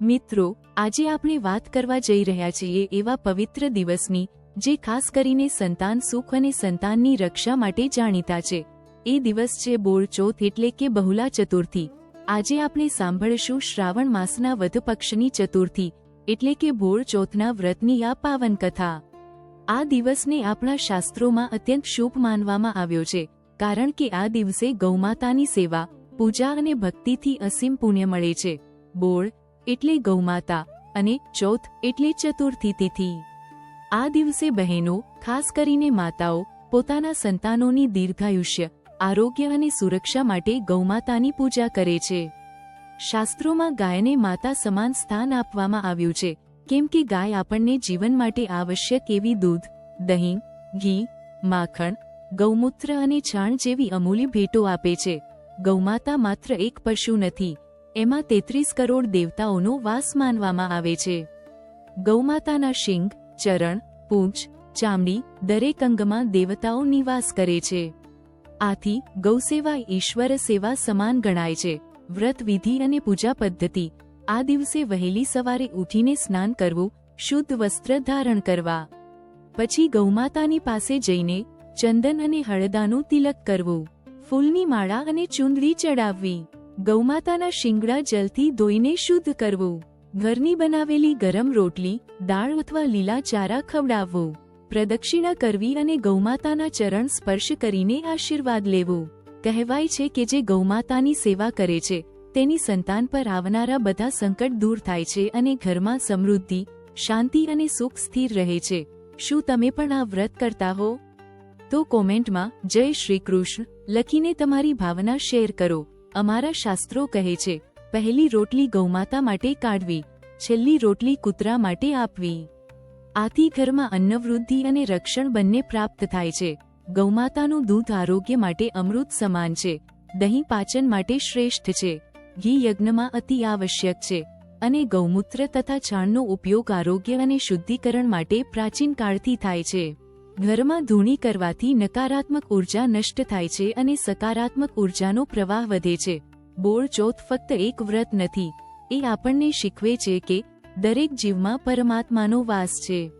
મિત્રો, આજે આપણે વાત કરવા જઈ રહ્યા છીએ એવા પવિત્ર દિવસની, જે ખાસ કરીને સંતાન સુખ અને સંતાનની રક્ષા માટે જાણીતા છે. એ દિવસ છે બોળ ચોથ એટલે કે બહુલા ચતુર્થી. આજે આપણે સાંભળશું શ્રાવણ માસના વધ પક્ષની ચતુર્થી, એટલે કે બોળ ચોથના વ્રતની આ પાવન કથા. આ દિવસને આપણા શાસ્ત્રોમાં અત્યંત શુભ માનવામાં આવ્યો છે, કારણ કે આ દિવસે ગૌમાતાની સેવા, પૂજા અને ભક્તિથી અસીમ પુણ્ય મળે છે. બોળ એટલે ગૌમાતા અને ચોથ એટલે ચતુર્થી તિથિ. આ દિવસે બહેનો, ખાસ કરીને માતાઓ, પોતાના સંતાનોની દીર્ઘાયુષ્ય, આરોગ્ય અને સુરક્ષા માટે ગૌમાતાની પૂજા કરે છે. શાસ્ત્રોમાં ગાયને માતા સમાન સ્થાન આપવામાં આવ્યું છે, કેમ કે ગાય આપણને જીવન માટે આવશ્યક એવી દૂધ, દહીં, ઘી, માખણ, ગૌમૂત્ર અને છાણ જેવી અમૂલ્ય ભેટો આપે છે. ગૌમાતા માત્ર એક પશુ નથી એમાં તેત્રીસ કરોડ દેવતાઓનો વાસ માનવામાં આવે છે. ગૌમાતાના શિંગ, ચરણ, પૂંછ, ચામડી દરેક અંગમાં દેવતાઓ નિવાસ કરે છે. આથી ગૌસેવા ઈશ્વર સેવા સમાન ગણાય છે. વ્રત વિધિ અને પૂજા પદ્ધતિ. આ દિવસે વહેલી સવારે ઉઠીને સ્નાન કરવું, શુદ્ધ વસ્ત્ર ધારણ કરવા. પછી ગૌમાતાની પાસે જઈને ચંદન અને હળદાનું તિલક કરવું. ફૂલની માળા અને ચુંદડી ચડાવવી. ગૌમાતાના શિંગડા જલથી ધોઈને શુદ્ધ કરવું. ઘરની બનાવેલી ગરમ રોટલી, દાળ અથવા લીલા ચારા ખવડાવવું. પ્રદક્ષિણા કરવી અને ગૌમાતાના ચરણ સ્પર્શ કરીને આશીર્વાદ લેવો. કહેવાય છે કે જે ગૌમાતાની સેવા કરે છે, તેની સંતાન પર આવનારા બધા સંકટ દૂર થાય છે અને ઘરમાં સમૃદ્ધિ, શાંતિ અને સુખ સ્થિર રહે છે. શું તમે પણ આ વ્રત કરતા હો? તો કોમેન્ટમાં જય શ્રી કૃષ્ણ લખીને તમારી ભાવના શેર કરો. અમારા શાસ્ત્રો કહે છે, પહેલી રોટલી ગૌમાતા માટે કાઢવી, છેલ્લી રોટલી કૂતરા માટે આપવી. આથી ઘરમાં અન્નવૃદ્ધિ અને રક્ષણ બંને પ્રાપ્ત થાય છે. ગૌમાતાનું દૂધ આરોગ્ય માટે અમૃત સમાન છે. દહીં પાચન માટે શ્રેષ્ઠ છે. ઘી યજ્ઞમાં અતિ આવશ્યક છે. અને ગૌમૂત્ર તથા છાણનો ઉપયોગ આરોગ્ય અને શુદ્ધિકરણ માટે પ્રાચીન કાળથી થાય છે. ઘરમાં ધૂણી કરવાથી નકારાત્મક ઊર્જા નષ્ટ થાય છે અને સકારાત્મક ઉર્જાનો પ્રવાહ વધે છે. બોળ ચોથ ફક્ત એક વ્રત નથી. એ આપણને શીખવે છે કે દરેક જીવમાં પરમાત્માનો વાસ છે.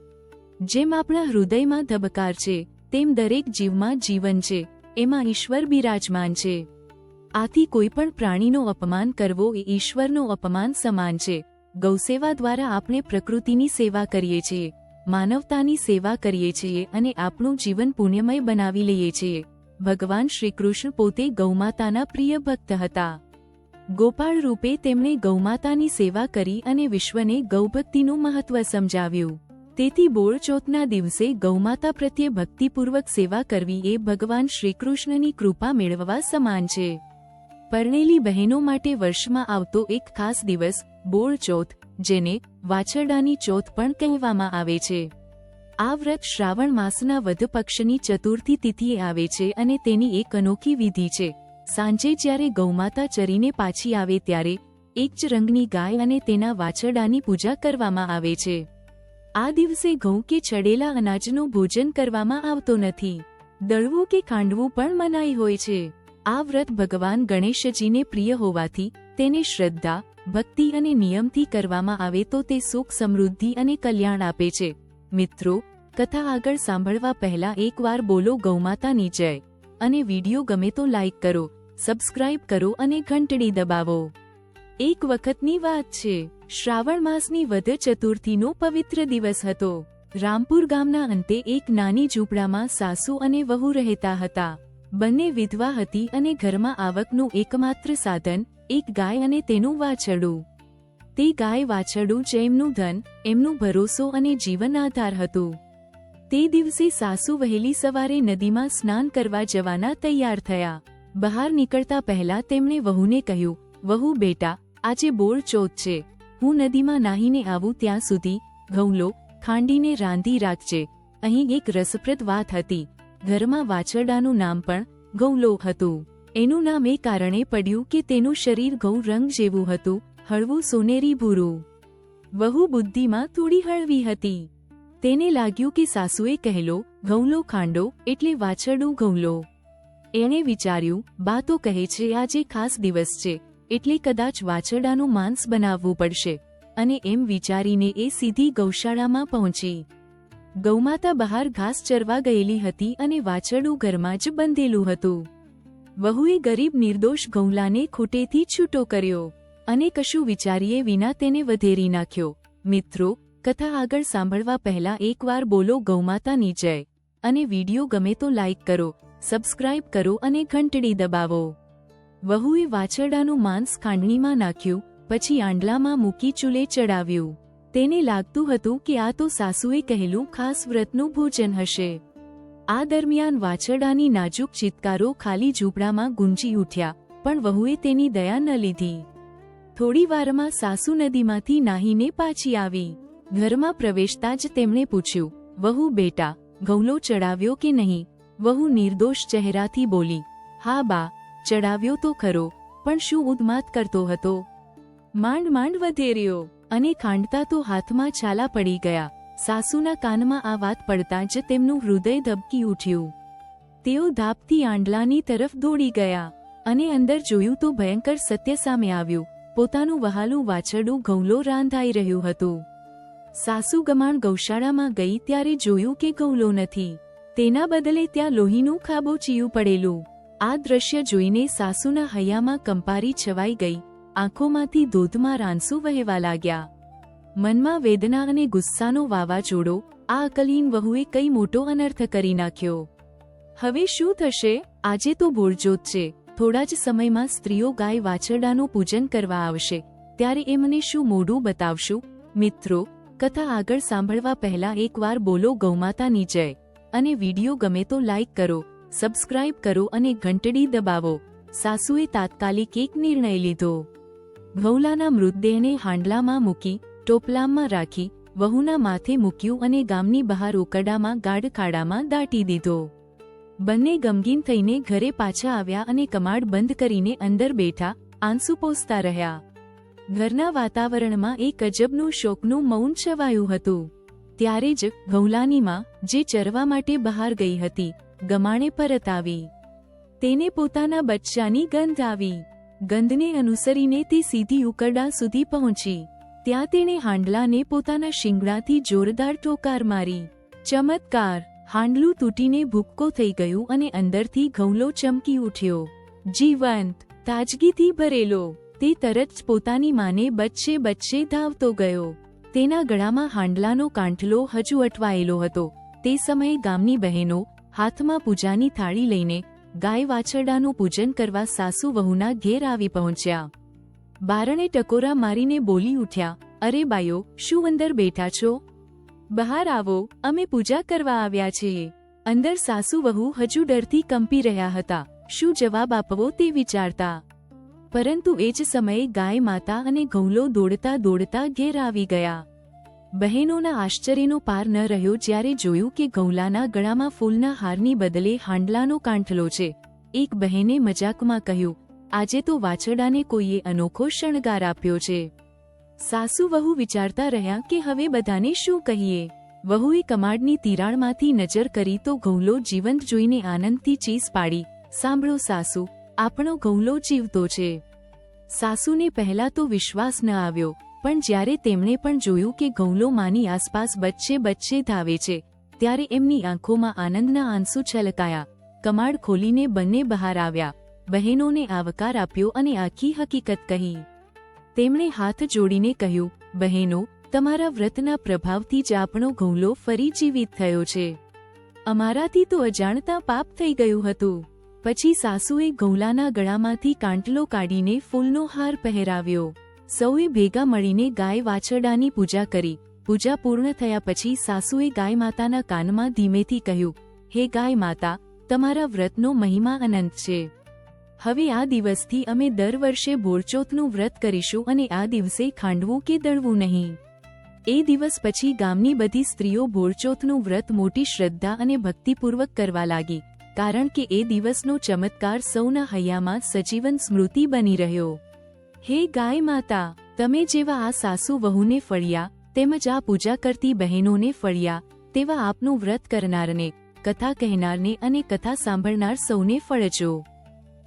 જેમ આપણા હૃદયમાં ધબકાર છે, તેમ દરેક જીવમાં જીવન છે. એમાં ઈશ્વર બિરાજમાન છે. આથી કોઈ પણ પ્રાણીનો અપમાન કરવો એ ઈશ્વરનો અપમાન સમાન છે. ગૌસેવા દ્વારા આપણે પ્રકૃતિની સેવા કરીએ છીએ. માનવતાની સેવા કરીએ છીએ અને આપણું જીવન પુણ્યમય બનાવી લઈએ છીએ. ભગવાન શ્રીકૃષ્ણ પોતે ગૌમાતાના પ્રિય ભક્ત હતા. ગોપાળ રૂપે તેમણે ગૌમાતાની સેવા કરી અને વિશ્વને ગૌભક્તિનું મહત્વ સમજાવ્યું. તેથી બોળચોથના દિવસે ગૌમાતા પ્રત્યે ભક્તિપૂર્વક સેવા કરવી એ ભગવાન શ્રીકૃષ્ણની કૃપા મેળવવા સમાન છે. પરણેલી બહેનો માટે વર્ષમાં આવતો એક ખાસ દિવસ, બોળ ચોથ જેને વાછરડાની ચોથ પણ કહેવામાં આવે છે. આ વ્રત શ્રાવણ માસના વધ પક્ષની ચતુર્થી તિથિએ આવે છે અને તેની એક અનોખી વિધિ છે. સાંજે જ્યારે ગૌમાતા ચરીને પાછી આવે ત્યારે એક જ રંગની ગાય અને તેના વાછરડાની પૂજા કરવામાં આવે છે. આ દિવસે ઘઉં કે ચડેલા અનાજનું ભોજન કરવામાં આવતો નથી. દળવું કે ખાંડવું પણ મનાઈ હોય છે. આ વ્રત ભગવાન ગણેશજીને પ્રિય હોવાથી તેને શ્રદ્ધા ભક્તિ અને નિયમથી કરવામાં આવે તો તે સુખ, સમૃદ્ધિ અને કલ્યાણ આપે છે. મિત્રો, કથા આગળ સાંભળવા પહેલા એકવાર બોલો ગૌમાતાની જય. અને વિડિયો ગમે તો લાઇક કરો, સબસ્ક્રાઇબ કરો અને ઘંટડી દબાવો. એક વખતની વાત છે, શ્રાવણ માસની વધ ચતુર્થીનો પવિત્ર દિવસ હતો. રામપુર ગામના અંતે એક નાની ઝૂંપડામાં સાસુ અને વહુ રહેતા હતા. બંને વિધવા હતી અને ઘરમાં આવકનું એકમાત્ર સાધન એક ગાય અને તેનું વાછરડું. તે ગાય વાછરડું જે એમનું ધન, એમનું ભરોસો અને જીવન આધાર હતું. તે દિવસે સાસુ વહેલી સવારે નદીમાં સ્નાન કરવા જવાના તૈયાર થયા. બહાર નીકળતા પહેલા તેમણે વહુને કહ્યું, વહુ બેટા, આજે બોળ ચોથ છે. હું નદીમાં નાહીને આવું ત્યાં સુધી ઘઉં ખાંડીને રાંધી રાખજે. અહીં એક રસપ્રદ વાત હતી. ઘરમાં વાછરડાનું નામ પણ ગૌલો હતું. એનું નામ એ કારણે પડ્યું કે તેનું શરીર ઘઉં રંગ જેવું હતું, હળવું સોનેરી ભૂરું. વહુ બુદ્ધિમાં થોડી હળવી હતી. તેને લાગ્યું કે સાસુએ કહેલો ઘઉંલો ખાંડો, એટલે વાછરડું ઘઉંલો એણે વિચાર્યું બા તો કહે છે, આજે ખાસ દિવસ છે, એટલે કદાચ વાછરડાનું માંસ બનાવવું પડશે. અને એમ વિચારીને એ સીધી ગૌશાળામાં પહોંચી. ગૌમાતા બહાર ઘાસ ચરવા ગયેલી હતી અને વાછરડું ઘરમાં જ બંધેલું હતું. વહુએ ગરીબ નિર્દોષ ગૌલાને ખૂટેથી છૂટો કર્યો અને કશું વિચારીએ વિના તેને વધેરી નાખ્યો. મિત્રો, કથા આગળ સાંભળવા પહેલા એકવાર બોલો ગૌમાતાની જય. અને વિડિયો ગમે તો લાઇક કરો, સબસ્ક્રાઇબ કરો અને ઘંટડી દબાવો. વહુએ વાછરડાનું માંસ ખાંડણીમાં નાખ્યું, પછી આંડલામાં મૂકી ચૂલે ચડાવ્યું. તેને લાગતું હતું કે આ તો સાસુએ કહેલું ખાસ વ્રતનું ભોજન હશે. આ દરમિયાન વાછરડાની નાજુક ચિત્કારો ખાલી ઝૂંપડામાં ગુંજી ઉઠ્યા, પણ વહુએ તેની દયા ન લીધી. થોડી વારમાં સાસુ નદીમાંથી નાહીને પાછી આવી. ઘરમાં પ્રવેશતા જ તેમણે પૂછ્યું, વહુ બેટા ઘઉલો ચડાવ્યો કે નહીં? વહુ નિર્દોષ ચહેરાથી બોલી, હા બા, ચડાવ્યો તો ખરો, પણ શું ઉદમાત કરતો હતો? માંડ માંડ વધેર્યો અને ખાંડતા તો હાથમાં છાલા પડી ગયા. સાસુના કાનમાં આ વાત પડતા જ તેમનું હૃદય ધબકી ઉઠ્યું. તેઓ ધાપથી આંડલાની તરફ દોડી ગયા અને અંદર જોયું તો ભયંકર સત્ય સામે આવ્યું. પોતાનું વહાલું વાછરડું ઘઉલો રાંધાઈ રહ્યું હતું. સાસુ ગમાણ ગૌશાળામાં ગઈ ત્યારે જોયું કે ગૌલો નથી. તેના બદલે ત્યાં લોહીનું ખાબોચિયું પડેલું. આ દ્રશ્ય જોઈને સાસુના હૈયામાં કંપારી છવાઈ ગઈ. આંખોમાંથી ધોધમાં રાંસુ વહેવા લાગ્યા. મનમાં વેદના અને ગુસ્સાનો વાવાઝોડો આ અકલીન વહુએ કઈ મોટો અનર્થ કરી નાખ્યો. હવે શું થશે? આજે તો બોરજોત છે. થોડા જ સમયમાં સ્ત્રીઓ ગાય વાછરડાનું પૂજન કરવા આવશે. ત્યારે એ મને શું મોઢું બતાવશું? મિત્રો, કથા આગળ સાંભળવા પહેલા એકવાર બોલો ગૌમાતાની જય. અને વિડિયો ગમે તો લાઇક કરો, સબસ્ક્રાઇબ કરો અને ઘંટડી દબાવો. સાસુએ તાત્કાલિક એક નિર્ણય લીધો. ઘઉલાના મૃતદેહને હાંડલામાં મૂકી ટોપલામાં રાખી વહુના માથે મૂક્યું અને ગામની બહાર ઉકરડામાં ગાઢખાડામાં દાટી દીધો. બંને ગમગીન થઈને ઘરે પાછા આવ્યા અને કમાડ બંધ કરીને અંદર બેઠા, આંસુ પોસતા રહ્યા. ઘરના વાતાવરણમાં એક અજબનું શોકનું મૌન છવાયું હતું. ત્યારે જ ઘઉલાનીમાં જે ચરવા માટે બહાર ગઈ હતી, ગમાણે પરત આવી. તેને પોતાના બચ્ચાની ગંધ આવી. ગંધને અનુસરીને તે સીધી ઉકરડા સુધી પહોંચી. ત્યાં તેણે હાંડલાને પોતાના શિંગડાથી જોરદાર ટોકાર મારી. ચમત્કાર! હાંડલું તૂટીને ભૂક્કો થઈ ગયું અને અંદરથી ઘઉલો ચમકી ઉઠ્યો. જીવંત! તાજગીથી ભરેલો. તે તરત પોતાની માને બચ્ચે બચ્ચે ધાવતો ગયો. તેના ગળામાં હાંડલાનો કાંઠલો હજુ અટવાયેલો હતો. તે સમયે ગામની બહેનો હાથમાં પૂજાની થાળી લઈને ગાય વાછરડાનું પૂજન કરવા સાસુ વહુના ઘેર આવી પહોંચ્યા. બારણે ટકોરા મારીને બોલી ઉઠ્યા, અરે બાયો, શું અંદર બેઠા છો? બહાર આવો, અમે પૂજા કરવા આવ્યા છીએ. અંદર સાસુ વહુ હજુ ડરથી કંપી રહ્યા હતા, શું જવાબ આપવો તે વિચારતા? પરંતુ એ જ સમયે ગાય માતા અને ઘઉલો દોડતા દોડતા ઘેર આવી ગયા. બહેનોના આશ્ચર્યનો પાર ન રહ્યો જ્યારે જોયું કે ગૌલાના ગળામાં ફૂલના હારની બદલે હાંડલાનો કાંઠલો છે. એક બહેને મજાકમાં કહ્યું આજે તો વાછરડાને કોઈએ અનોખો શણગાર આપ્યો છે. સાસુ વહુ વિચારતા રહ્યા કે હવે બધાને શું કહીએ? વહુએ કમાડની તિરાડમાંથી નજર કરી તો ઘઉલો જીવંત જોઈને આનંદથી ચીસ પાડી, સાંભળો સાસુ, આપણો ઘઉલો જીવતો છે. સાસુને પહેલા તો વિશ્વાસ ન આવ્યો, પણ જ્યારે તેમણે પણ જોયું કે ઘઉલો માની આસપાસ બચ્ચે બચ્ચે ધાવે છે, ત્યારે એમની આંખોમાં આનંદના આંસુ છલકાયા. કમાડ ખોલીને બંને બહાર આવ્યા. બહેનોને આવકાર આપ્યો અને આખી હકીકત કહી. તેમણે હાથ જોડીને કહ્યું, બહેનો, તમારા વ્રતના પ્રભાવથી જ આપણો ઘઉલો ફરી જીવિત થયો છે. અમારાથી તો અજાણતા પાપ થઈ ગયું હતું. પછી સાસુએ ઘઉલાના ગળામાંથી કાંટલો કાઢીને ફૂલનો હાર પહેરાવ્યો. સૌએ ભેગા મળીને ગાય વાછરડાની પૂજા કરી. પૂજા પૂર્ણ થયા પછી સાસુએ ગાય માતાના કાનમાં ધીમેથી કહ્યું, હે ગાય માતા, તમારા વ્રતનો મહિમા અનંત છે. હવે આ દિવસથી અમે દર વર્ષે બોરચોથનું વ્રત કરીશું અને આ દિવસે ખાંડવું કે દળવું નહીં. એ દિવસ પછી ગામની બધી સ્ત્રીઓ બોરચોથનું વ્રત મોટી શ્રદ્ધા અને ભક્તિપૂર્વક કરવા લાગી, કારણ કે એ દિવસનો ચમત્કાર સૌના હૈયામાં સજીવન સ્મૃતિ બની રહ્યો. હે ગાય માતા, તમે જેવા આ સાસુ વહુને ફળ્યા, તેમજ આ પૂજા કરતી બહેનોને ફળ્યા, તેવા આપનું વ્રત કરનારને, કથા કહેનારને અને કથા સાંભળનાર સૌને ફળજો.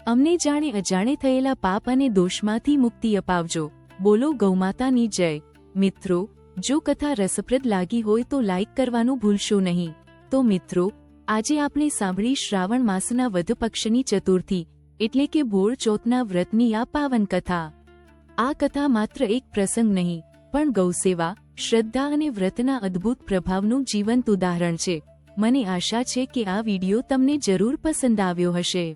અમને જાણે અજાણે થયેલા પાપ અને દોષમાંથી મુક્તિ અપાવજો. બોલો ગૌમાતાની જય. મિત્રો, જો કથા રસપ્રદ લાગી હોય તો લાઇક કરવાનું ભૂલશો નહીં. તો મિત્રો, આજે આપણે સાંભળી શ્રાવણ માસના વધ પક્ષની ચતુર્થી, એટલે કે ભોળ ચોથના વ્રતની આ પાવન કથા. આ કથા માત્ર એક પ્રસંગ નહીં, પણ ગૌસેવા, શ્રદ્ધા અને વ્રતના અદ્ભુત પ્રભાવનું જીવંત ઉદાહરણ છે. મને આશા છે કે આ વીડિયો તમને જરૂર પસંદ આવ્યો હશે.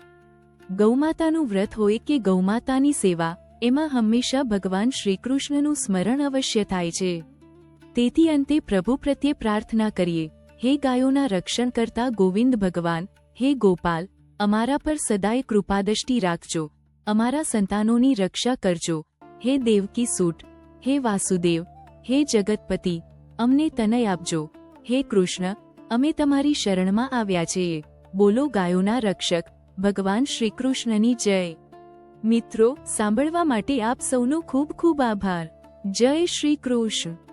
ગૌમાતાનું વ્રત હોય કે ગૌમાતાની સેવા, એમાં હંમેશા ભગવાન શ્રીકૃષ્ણનું સ્મરણ અવશ્ય થાય છે. તેથી અંતે પ્રભુ પ્રત્યે પ્રાર્થના કરીએ, હે ગાયોના રક્ષણ કરતા ગોવિંદ ભગવાન, હે ગોપાલ, અમારા પર સદાય કૃપાદષ્ટિ રાખજો, અમારા સંતાનોની રક્ષા કરજો, હે દેવકી સૂટ, હે વાસુદેવ, હે જગતપતિ, અમને તનય આપજો, હે કૃષ્ણ, અમે તમારી શરણમાં આવ્યા છીએ, બોલો ગાયોના રક્ષક ભગવાન શ્રીકૃષ્ણની જય. મિત્રો સાંભળવા માટે આપ સૌનો ખૂબ ખૂબ આભાર. જય શ્રી કૃષ્ણ.